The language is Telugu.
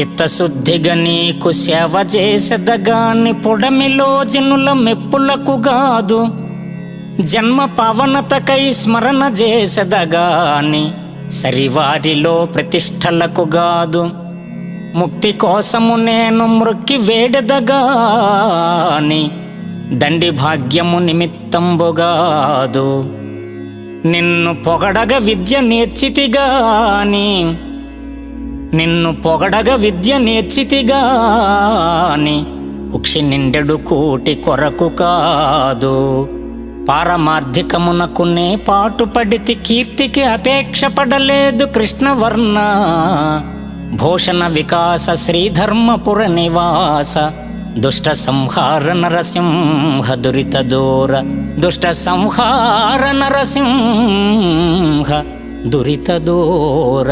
చిత్తశుద్ధిగా నీకు సేవ చేసెదగాని పొడమిలో జనుల మెప్పులకు గాదు. జన్మ పవనతకై స్మరణ చేసెదగాని సరివారిలో ప్రతిష్టలకు గాదు. ముక్తి కోసము నేను మృక్కి వేడెదగాని దండి భాగ్యము నిమిత్తంబుగాదు నిన్ను పొగడగ విద్య నేర్చితిగాని నిన్ను పొగడగ విద్య నేర్చితిగాని ఉక్షి నిండెడు కోటి కొరకు కాదు. పారమార్థికమునకునే పాటుపడితి కీర్తికి అపేక్ష పడలేదు కృష్ణవర్ణ. భూషణ వికాస శ్రీధర్మపుర నివాస దుష్ట సంహార నరసింహ దురిత దూర దుష్ట సంహార నరసింహ దురిత దూర.